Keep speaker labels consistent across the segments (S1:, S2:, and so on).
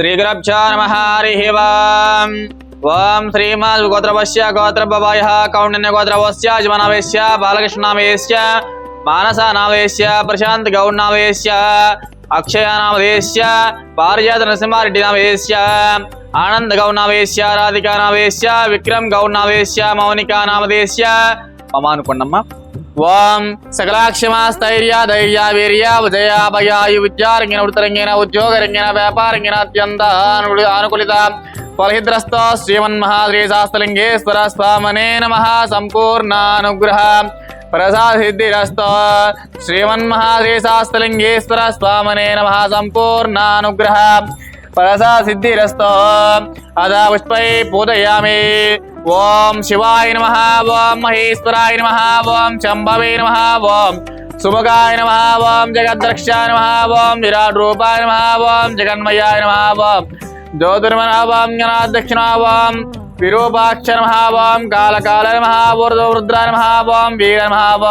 S1: శ్రీగురభ్యో నమ హరి ఓం ఓం శ్రీమాన్ గోత్రవశ్య గోత్రభవాయ కౌండిన్య గోత్రవశ్య జమనావేశ్య బాలకృష్ణనామేశ్య మానసనామేశ్య ప్రశాంత్ గౌడ్నామేశ్య అక్షయనామదేశ్య పారిజాత నరసింహారెడ్డి నామేశ్య ఆనంద్ గౌడ్నామేశ్య రాధికానామేశ్య విక్రమ్ గౌడ్నామేశ్య మౌనికానామదేశ్య మమ అనుకోండమ్మా ఓం సకలాక్షమాస్థైర్య ధైర్య వీర్య విజయ భయాయు విద్యారంగిన వృత్తరంగిన ఉద్యోగరంగిన వ్యాపారంగిన అత్యంత అనుకూలిత ఫలహిద్రస్త శ్రీమన్మహాశ్రీశాస్త్రలింగేశ్వర స్వామనే నమ సంపూర్ణానుగ్రహ ప్రసాదిద్ధిరస్త శ్రీమన్మహాశ్రీ శాస్త్రలింగేశ్వర స్వామనే నమ సంపూర్ణానుగ్రహ ప్రసాసిద్ధిరస్త అదా పుష్పై పూజయామి ఓం శివాయ నమ ఓం మహేశ్వరాయ నమ ఓం శంభవే నమ ఓం సుముఖాయ నమ ఓం జగద్రక్షాయ నమ ఓం విరాట్ రూపాయ నమ ఓం జగన్మయాయ నమ ఓం జ్యోతిర్మన ఓం విరూపాక్ష నమ ఓం కాళకాల నమ ఊర్ధ్వ రుద్ర వీర నమ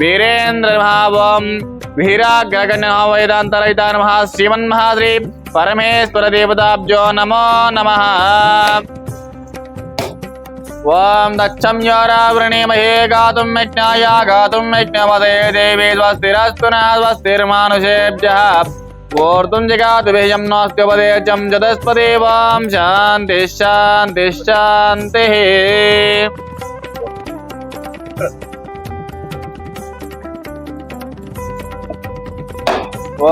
S1: వీరేంద్ర నమ ఓం వీరాగ్రగణ్య వేదాంతరహిత నమ శ్రీమన్మహాశ్రీ పరమేశ్వర దేవతాబ్జో నమో నమ ॐ दच्छम्योरावृणीमहे गातुं यज्ञाय गातुं यज्ञपदे देवे स्वस्तिरस्तु न स्वस्तिर्मानुषेभ्यः। वोर्तुं जगातुभिजं नास्त्युपदेचं जतस्पदेवां शान्तिश्शान्तिश्शान्तिः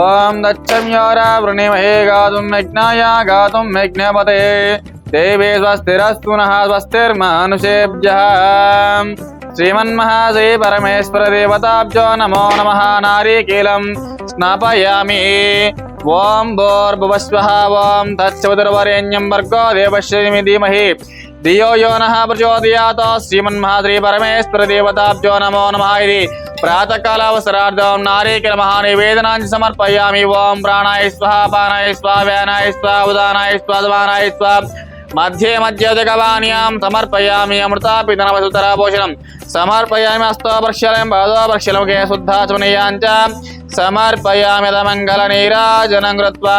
S1: ॐ दच्छम्योरावृणीमहे गातुं यज्ञाय गातुं यज्ञपदे యోరావృణీమహే గాతుం యజ్ఞాయ గాతుం యజ్ఞపదే దేవే స్వస్తిరస్తు నః స్వస్తిర్మానుషేభ్య శ్రీమన్మహాశ్రీ పరమేశ్వర దేవతాభ్యో నమో నమ నారీకీలం స్నాపయామి ఓం భోర్భువస్వః ఓం తత్సవితుర్వరేణ్యం భర్గో దేవశ్రీమి ధీమహి ధియో యో నః ప్రచోదయాత్ శ్రీమన్మహాశ్రీ పరమేశ్వర దేవతాభ్యో నమో నమః ఇది ప్రాతకాలావసరార్థం నారీకిల మహానివేదనాన్ని సమర్పయామి ఓం ప్రాణాయ మధ్యే మధ్యోదకవాణ్యాం సమర్పయామి అమృతాపితనవసుతరా భోషణం సమర్పయామి అస్తోపర్శలం పాదోపర్శలముఖే శుద్ధాచమనీయాంచ సమర్పయామి మంగళ నీరాజనం కృత్వా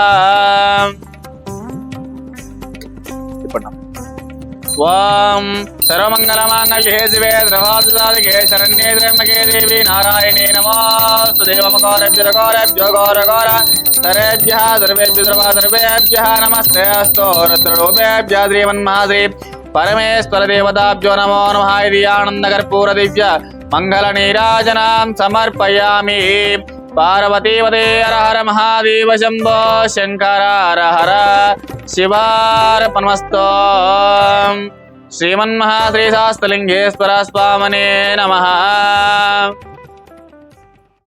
S1: ఓం సర్వమంగళమాంగళ్యే శివే ద్రవాదుసాదికే శరణ్యే త్రయంబకే దేవి నారాయణే నమోస్తు దేవమకోరభ్య ఘోరభ్యో ఘోర సర్వేభ్య సర్వ సర్వేభ్యः నమస్తే అస్తో రుద్రరూపేభ్య శ్రీమన్మహాశ్రీ పరమేశ్వర దేవతాభ్యో నమో నమ ఇది ఆనందకర్పూర దివ్య మంగళ నీరాజనాం సమర్పయామి పార్వతీవదే హర మహాదేవ శంభో శంకర హర శివార్పణమస్తో శ్రీమన్మహాశ్రీ శాస్త్రలింగేశ్వర స్వామనే నమ